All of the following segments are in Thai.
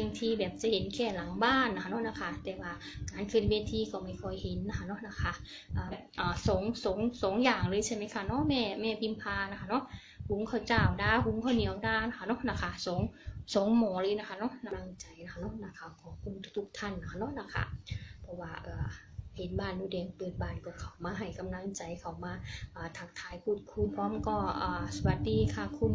ต็มที่แบบจะเห็นแค่หลังบ้านนะคะเนาะนะคะ แต่ว่าการขึ้นเวทีก็ไม่ค่อยเห็นนะคะเนาะนะคะอ่าอ่าสงสงสงอย่างเลยใช่ไหมคะเนาะแม่แม่พิมพานะคะเนาะหุงข้าวเจ้าดาหุงข้าวเหนียวดานะคะเนาะนะคะสงสงหมอเลยนะคะเนาะกำลังใจนะคะเนาะนะคะขอบคุณทุกท่านนะคะเนาะนะคะ เพราะว่า เห็นบ้านดูเดงเปิดบ้านก็เขามาให้กำลังใจเขามาอ่าทักทายพูดคุยพร้อมก็สวัสดีค่ะคุณ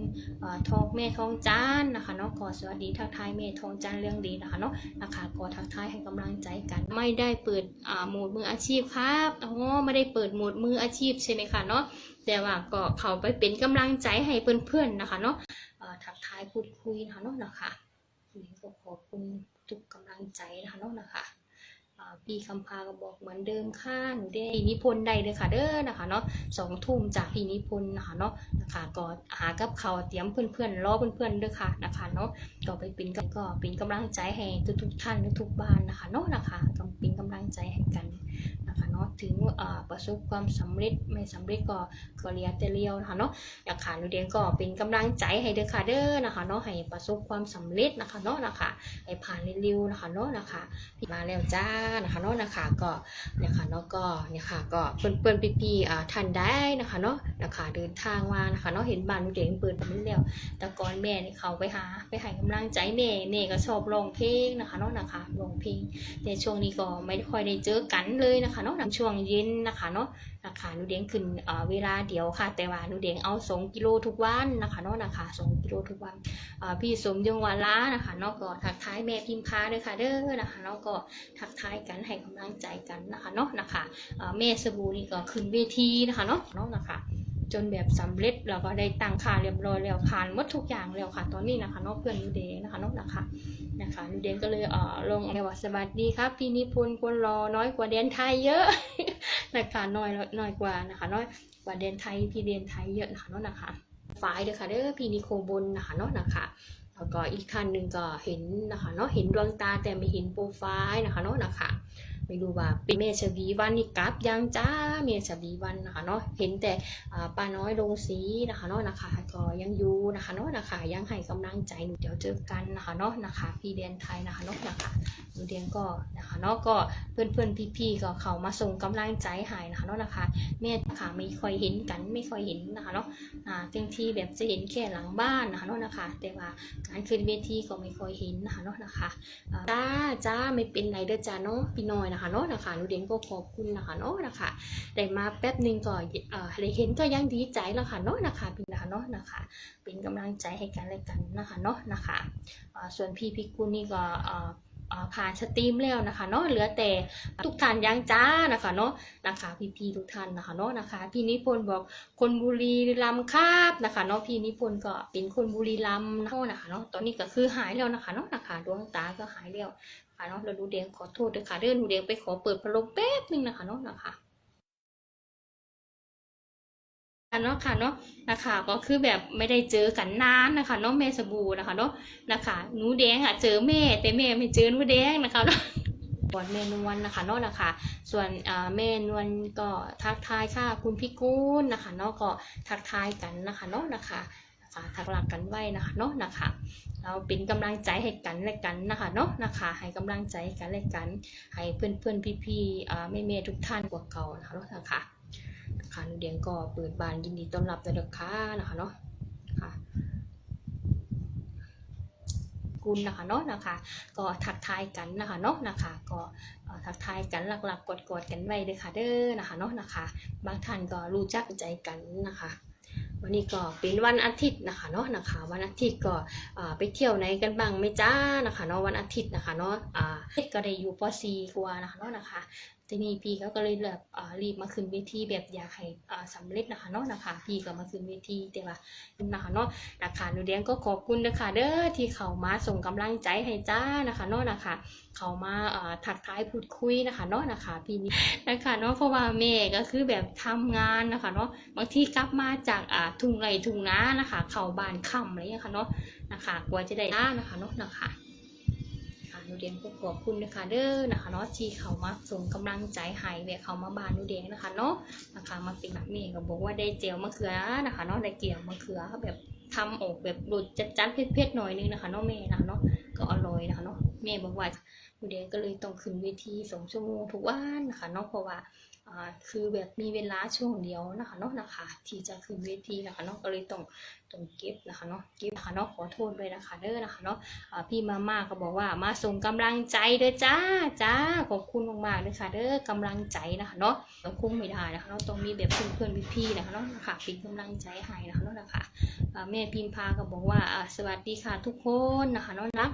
ทองแม่ทองจานนะคะเนาะก็สวัสดีทักทายแม่ทองจานเรื่องดีนะคะเนาะนะคะก็ทักทายให้กำลังใจกัน ไม่ได้เปิดโหมดมืออาชีพครับอ๋อไม่ได้เปิดโหมดมืออาชีพใช่ไหมคะเนาะแต่ว่าก็เขาไปเป็นกำลังใจให้เพื่อนๆนะคะเนาะอ่าทักทายพูดคุยนะคะเนาะนะคะก็ขอบคุณทุกกำลังใจนะคะเนาะนะคะ พี่คำพาก็บอกเหมือนเดิมค่ะหนูได้พินิพนธ์ได้เลยค่ะเด้อนะคะเนาะสองทุ่มจากพี่นิพนธ์นะคะเนาะนะคะก็หากับเขาเตรียมเพื่อนๆรอเพื่อนๆด้วยค่ะนะคะเนาะก็ไปเป็นก็ก็เป็นกำลังใจให้ทุกๆท่านทุกๆบ้านนะคะเนาะนะคะก็เป็นกำลังใจให้กัน คะเนาะถึงประสบความสำเร็จไม่สำเร็จก็ก็เรียแต่เรียวนะคะเนาะนะคะหนูเดียนก็เป็นกำลังใจให้เด้อค่ะเด้อนะคะเนาะให้ประสบความสำเร็จนะคะเนาะนะคะให้ผ่านเร็วๆนะคะเนาะนะคะมาแล้วจ้านะคะเนาะนะคะก็เนี่ยค่ะเนาะก็เนี่ยค่ะก็เปิ้นเปิ้นๆพี่ๆอ่าท่านได้นะคะเนาะนะคะเดินทางมานะคะเนาะเห็นบ้านเด็กเปิดแบบนี้แล้วแต่ก่อนแม่นี่เขาไปหาไปให้กำลังใจแม่แม่ก็ชอบร้องเพลงนะคะเนาะนะคะร้องเพลงแต่ช่วงนี้ก็ไม่ค่อยได้เจอกันเลยนะคะเนาะช่วงเย็นนะคะเนาะนะคะหนูเด้งขึ้นเวลาเดียวค่ะ แต่ว่าหนูเด้งเอาสองกิโลทุกวันนะคะเนาะนะคะสองกิโลทุกวันพี่สมยงวาลานะคะเนาะก็ทักทายแม่พิมพาด้วยค่ะเด้อนะคะเนาะก็ทักทายกันให้กำลังใจกันนะคะเนาะนะคะแม่สบู่นี่ก็ขึ้นเวทีนะคะเนาะเนาะนะคะ จนแบบสำเร็จแล้วก็ได้ตั้งค่าเรียบร้อยแล้วผ่านหมดทุกอย่างแล้วค่ะ ตอนนี้นะคะนาะเพื่อนนูเดงนะคะนาะนะคะนะคะนูเดงก็เลยเอ่อลงในว่าสวัสดีครับพี่นิพนธ์คนรอน้อยกว่าเดนไทยเยอะนะคะน้อยน้อยกว่านะคะน้อยกว่าเดนไทยพี่เดนไทยเยอะนะคะนาะนะคะฝ่ายเด้อค่ะเด้อพี่นิโคบนนะคะนาะนะคะแล้วก็อีกท่านหนึ่งก็เห็นนะคะเนาะเห็นดวงตาแต่ไม่เห็นโปรไฟล์นะคะเนาะนะคะ ไม่รู้ว่าเป็นเมชวีวันนี่กลับยังจ้าเมชวีวันนะคะเนาะเห็นแต่ป้าน้อยลงสีนะคะเนาะนะคะก็ยังอยู่นะคะเนาะนะคะยังให้กำลังใจหนูเดี๋ยวเจอกันนะคะเนาะนะคะพี่เดียนไทยนะคะเนาะนะคะหนูเดียนก็นะคะ เนาะก็เพื่อนเพื่อนๆพี่ๆก็เขามาส่งกำลังใจให้นะคะเนาะนะคะ แม่ค่ะไม่ค่อยเห็นกันไม่ค่อยเห็นนะคะเนาะอ่าเต็มที่แบบจะเห็นแค่หลังบ้านนะคะเนาะนะคะ แต่ว่าการขึ้นเวทีก็ไม่ค่อยเห็นนะคะเนาะนะคะจ้าจ้าไม่เป็นไรเด้อจ้าเนาะพี่น้อยนะคะเนาะนะคะหนูเด่นก็ขอบคุณนะคะเนาะนะคะได้มาแป๊บหนึงก็เอ่อได้เห็นก็ยังดีใจแล้วค่ะเนาะนะคะพี่นะคะเนาะนะคะ เป็นกำลังใจให้กันและกันนะคะเนาะนะคะส่วนพี่พิกุลนี่ก็อ่อ ผ่านสตรีมแล้วนะคะเนาะเหลือแต่ทุกท่านยังจ้านะคะเนาะนะคะพี่พีทุกท่านนะคะเนาะนะคะพี่นิพนธ์บอกคนบุรีรัมคาบนะคะเนาะพี่นิพนธ์ก็เป็นคนบุรีรัมเนาะนะคะเนาะตอนนี้ก็คือหายแล้วนะคะเนาะนะคะดวงตาก็หายแล้วค่ะเนาะแล้วหนูแดงขอโทษด้วยค่ะเรื่องดูเดงไปขอเปิดพัดลมแป๊บนึงนะคะเนาะนะคะ เนาะค่ะเนาะนะคะก็คือแบบไม่ได้เจอกันนานนะคะเนาะแม่สบู่นะคะเนาะนะคะหนูแดงอะเจอแม่แต่แม่ไม่เจอหนูแดงนะคะเนาะก่อนเมนวลนะคะเนาะนะคะส่วนอ่าเมนวลก็ทักทายค่ะคุณพี่กุ้นนะคะเนาะก็ทักทายกันนะคะเนาะนะคะคะทักหลักกันไว้นะคะเนาะนะคะ เราเป็นกำลังใจให้กันและกันนะคะเนาะนะคะให้กำลังใจกันและกัน ให้เพื่อนเพื่อนพี่พี่ๆอ่แม่เมทุกท่านกว่าเก่านะคะเนาะนะคะ นะคะหนูเดียงก็เปิดบานยินดีต้อนรับในเด็กค่ะนะคะเนาะค่ะกุลนะคะเนาะนะคะ ก็ทักทายกันนะคะเนาะนะคะ ก็ทักทายกันหลักๆ กดๆกันไว้เด้อค่ะเด้อนะคะเนาะนะคะ บางท่านก็รู้จักใจกันนะคะวันนี้ก็เป็นวันอาทิตย์นะคะเนาะนะคะวันอาทิตย์ก็ไปเที่ยวไหนกันบ้างไหมจ้านะคะเนาะวันอาทิตย์นะคะเนาะอ่าก็ได้อยู่ป .4 กว่านะคะเนาะนะคะทีนี้พี่เขาก็เลยแบบรีบมาขึ้นเวทีแบบอยากให้สำเร็จนะคะเนาะนะคะ พี่ก็มาขึ้นเวทีแต่ว่านะคะเนาะนะคะหนูเดียงก็ขอบคุณนะคะเด้อที่เขามาส่งกำลังใจให้จ้านะคะเนาะนะคะ เขามาเอ่อทักทายพูดคุยนะคะเนาะนะคะ พี่นี่นะคะเนาะเพราะว่าแม่ก็คือแบบทำงานนะคะเนาะบางทีกลับมาจากทุ่งไร่ทุ่งนานะคะ เข้าบานค่ำอะไรอย่างเงี้ยค่ะเนาะนะคะกว่าจะได้ด้านะคะเนาะนะคะค่ะ นูเดียงก็ขอบคุณนะคะเด้อนะคะเนาะที่เขามาส่งกำลังใจให้แบบเขามาบ้านหนูเดียงนะคะเนาะนะคะมาเป็นแบบนี้ก็บอกว่าได้เจลมะเขือนะคะเนาะได้เกี่ยวมะเขือแบบทำออกแบบรสจัดๆเผ็ดๆหน่อยนึงนะคะเนาะแม่นะคะเนาะก็อร่อยนะคะเนาะแม่บอกว่าหนูเดงก็เลยต้องขึ้นเวทีสองชั่วโมงทุกวันนะคะเนาะเพราะว่า คือแบบมีเวลาช่วงเดียวนะคะเนาะนะคะ ที่จะขึ้นเวทีนะคะเนาะก็เลยต้องต้องเก็บนะคะเนาะเก็บนะคะเนาะขอโทษด้วยนะคะเด้อนะคะเนาะพี่มาม่าก็บอกว่ามาส่งกำลังใจเด้อจ้าจ้าขอบคุณมากๆเลยค่ะเด้อกำลังใจนะคะเนาะเราคุ้มไม่ได้นะคะเนาะต้องมีแบบเพื่อนๆพี่ๆนะคะเนาะนะคะเป็นกำลังใจให้นะคะเนาะนะคะแม่พิมพาก็บอกว่าสวัสดีค่ะทุกคนนะคะเน้องนับ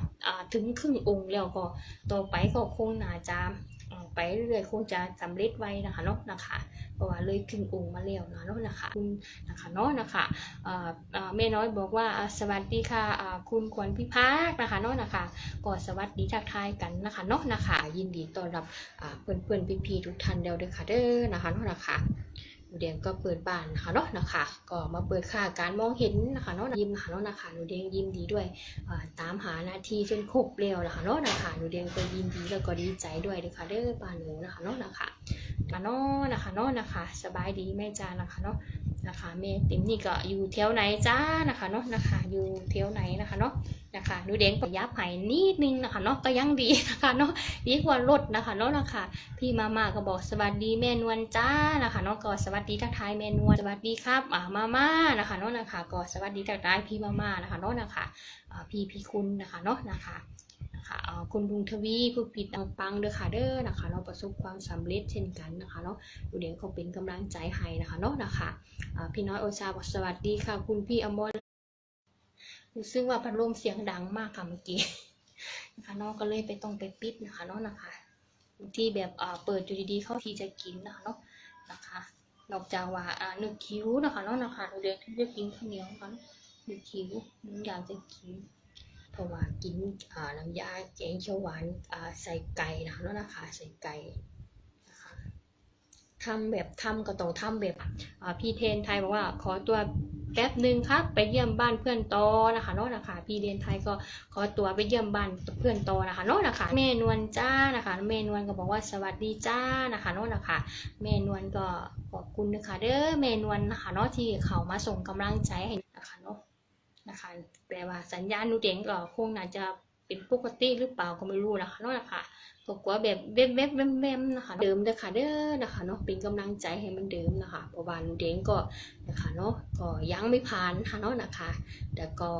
ถึงครึ่งองค์แล้วก็ต่อไปก็คงน่าจะอ่า ไปเรื่อยๆคงจะสำเร็จไว้นะคะเนาะนะคะเพราะว่าเลยครึ่งองค์มาแล้วนะเนาะนะคะคุณนะคะเนาะนะคะอ่าอ่าแม่น้อยบอกว่าสวัสดีค่ะคุณขวัญพิพากนะคะเนาะนะคะก็สวัสดีทักทายกันนะคะเนาะนะคะ ยินดีต้อนรับเพื่อนๆพี่ๆทุกท่านเดียวด้วยค่ะเด้อนะคะเนาะนะคะ นูแดงก็เปิดบ้านนะคะเนาะนะคะ ก็มาเปิดค่าการมองเห็นนะคะเนาะยิ้มนะคะเนาะนะคะหนูแดงยิ้มดีด้วยตามหาหน้าที่จนครบเร็วนะคะเนาะนะคะหนูแดงก็ยิ้มดีแล้วก็ดีใจด้วยเลยค่ะเด้อป้าหนูนะคะเนาะนะคะมาเนาะนะคะเนาะนะคะ สบายดีแม่จ้านะคะเนาะนะคะแม่เต็มนี่ก็อยู่แถวไหนจ้านะคะเนาะนะคะ อยู่แถวไหนนะคะเนาะ นะคะหนูแดงก็ยับไผ่นิดนึงนะคะเนาะก็ยังดีนะคะเนาะดีกว่ารถนะคะเนาะนะคะพี่มาม่าก็บอกสวัสดีแม่นวลจ้านะคะเนาะก็สวัสดีทักทายแม่นวลสวัสดีครับอ่ามาม่านะคะเนาะนะคะก็สวัสดีทักทายพี่มาม่านะคะเนาะนะคะอ่าพี่พี่คุณนะคะเนาะนะคะนะคะคุณลุงทวีผู้ผิดอังปังเด้อค่ะเด้อนะคะ เราประสบความสำเร็จเช่นกันนะคะเนาะดูเดี๋ยวเขาเป็นกำลังใจให้นะคะเนาะนะคะพี่น้อยโอชาบอกสวัสดีค่ะ คุณพี่อมร รู้สึกว่าพัดลมเสียงดังมากค่ะเมื่อกี้นะคะเนาะก็เลยไปต้องไปปิดนะคะเนาะนะคะที่แบบเปิดอยู่ดีๆเข้าทีจะกินนะคะเนาะนะคะ นอกจากว่าอ่านึกคิ้วนะคะเนาะนะคะเราเด็กที่จะกินข้าวเหนียวนะคะเนาะนึกคิ้วนึกอยากจะกินเพราะว่ากินน้ำยาแกงเขียวหวานใส่ไก่นะคะเนาะนะคะใส่ไก่นะคะทำแบบทำก็ต้องทำแบบพี่เทนไทยบอกว่าขอตัว แป๊บหนึ่งครับไปเยี่ยมบ้านเพื่อนโตอนะคะเนาะนะคะพี่เรียนไทยก็ขอตัวไปเยี่ยมบ้านเพื่อนโตนะคะเนาะนะคะแม่นวลจ้านะคะแม่นวลก็บอกว่าสวัสดีจ้านะคะเนาะนะคะแม่นวลก็ขอบคุณนะคะเด้อแม่นวลนะคะเนาะที่เขามาส่งกำลังใจให้นะคะเนาะนะคะแปลว่าสัญญาณหนูเด็งก็คงน่าจะ เป็นปกติหรือเปล่าก็ไม่รู้นะคะเนาะนะค่ะก็กลัวแบบเว็บเว็บแวมแวมนะคะเดิมเด้อค่ะเด้อนะคะเนาะเป็นกำลังใจให้มันเดิมนะคะเพราะว่าหนูเด็งก็นะคะเนาะก็ยังไม่ผ่านนะคะเนาะนะคะแต่ก็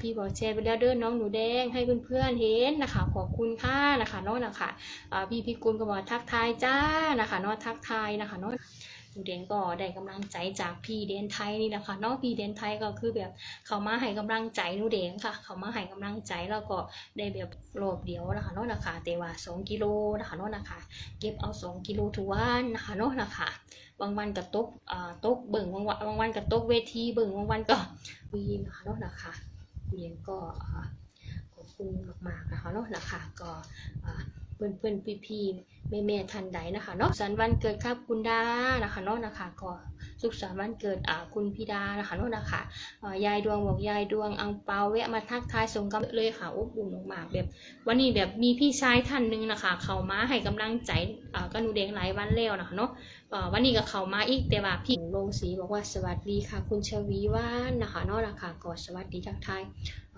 พี่บอกแชร์ไปแล้วเด้อน้องหนูแดงให้เพื่อนๆเห็นนะคะ ขอบคุณค่ะนะคะเนาะนะคะอ่พี่พิกุลก็บอกทักทายจ้านะคะเนาะทักทายนะคะเนาะ หนูแดงก็ได้กำลังใจจากพี่เดนไทยนี่แหละค่ะเนาะพี่เดนไทยก็คือแบบเขามาให้กำลังใจหนูแดงค่ะ เขามาให้กำลังใจแล้วก็ได้แบบโลบเดียวนะคะเนาะนะคะแต่ว่าสองกิโลนะคะเนาะนะคะเก็บเอาสองกิโลทุกวันนะคะเนาะนะคะบางวันก็ตกอ่าตกเบิ่งบางวันบางวันก็ตกเวทีเบิ่งบางวันก็วีนะคะเนาะนะคะเรียนก็ขอบคุณมากๆนะคะเนาะนะคะก็อ่า พื่อนเพื่อนพี่พี่ๆแม่แม่ๆท่านใดนะคะเนาะสันวันเกิดครับคุณดานะคะเนาะนะคะก็สุขสันต์วันเกิดอ่าคุณพี่ดานะคะเนาะนะคะยายดวงบอกยายดวงอังเปาแวะมาทักทายส่งกำลังเลยค่ะอบอุ่นมากๆแบบ วันนี้แบบมีพี่ชายท่านหนึงนะคะ เขามาให้กำลังใจอ่าก็นูแดงหลายวันแล้วนะคะเนาะวันนี้ก็เข้ามาอีกแต่ว่าพี่ลงสีบอกว่าสวัสดีค่ะ คุณชวีวันนะคะเนาะนะคะก็สวัสดีทักทาย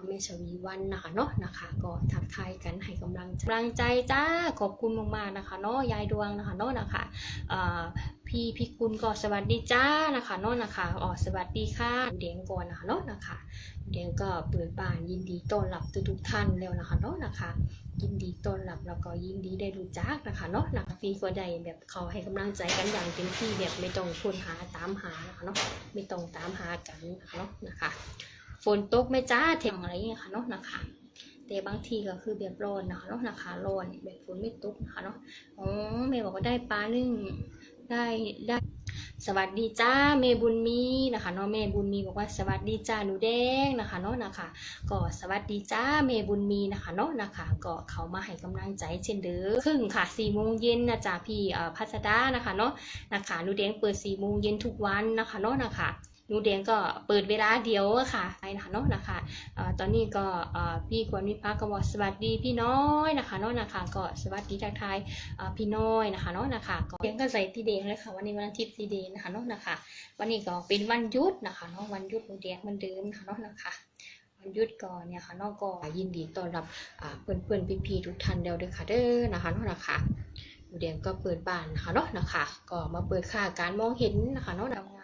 แม่ชวีวันนะคะเนาะนะคะ ก็ทักทายกันให้กำลังใจกำลังใจจ้าขอบคุณมากๆนะคะเนาะยายดวงนะคะเนาะนะคะพี่พี่คุณก็สวัสดีจ้านะคะเนาะนะคะอ๋อสวัสดีค่ะเดียงก่อนนะคะเนาะนะคะเดียงก็เปิดบ้านยินดีต้อนรับทุกท่านแล้วนะคะเนาะนะคะยินดีต้อนรับแล้วก็ยินดีได้รู้จักนะคะเนาะนะคะพี่ก็ได้แบบเขาให้กำลังใจกันอย่างเต็มที่แบบไม่ต้องค้นหาตามหานะคะเนาะไม่ต้องตามหากันนะคะเนาะนะคะ ฝนตกไหม่จ้าเทมอะไรอย่างเงี้ยค่ะเนาะนะคะแต่บางทีก็คือแบบร้อนนะคะเนาะนะคะร้อนแบบฝนไม่ตกนะคะเนาะอ๋อแม่บอกว่าได้ปลานึ่งได้ได้สวัสดีจ้าเมบุญมีนะคะเนาะเมบุญมีบอกว่าสวัสดีจ้าหนูแดงนะคะเนาะนะคะก็สวัสดีจ้าเมบุญมีนะคะเนาะนะคะก็เขามาให้กำลังใจเช่นเดิมครึ่งค่ะสี่โมงเย็นนะจ๊ะพี่เอ่อพัสดานะคะเนาะนะคะหนูแดงเปิดสี่โมงเย็นทุกวันนะคะเนาะนะคะ นูแดงก็เปิดเวลาเดียวอะค่ะไปนะคะเนาะนะคะเอ่อตอนนี้ก็พี่ควรวิพักก็บอกสวัสดีพี่น้อยนะคะเนาะนะคะ ก็สวัสดีทักทายพี่น้อยนะคะเนาะนะคะก็เลี้ยงก็ใส่สีแดงเลยค่ะวันนี้วันอาทิตย์สีแดงนะคะเนาะนะคะ วันนี้ก็เป็นวันหยุดนะคะเนาะวันหยุดหนูแดงมือนเดิมนะคะเนาะนะคะวันหยุดก่อนเนี่ยค่ะเนอกก็ยินดีต้อนรับอ่าเพื่อนๆพี่ทุกท่านเดียวด้วยค่ะเด้อนะคะเนาะนะคะหนูแดงก็เปิดบ้านนะคะเนาะนะคะ ก็มาเปิดค่าการมองเห็นนะคะเนาะทำงานกัน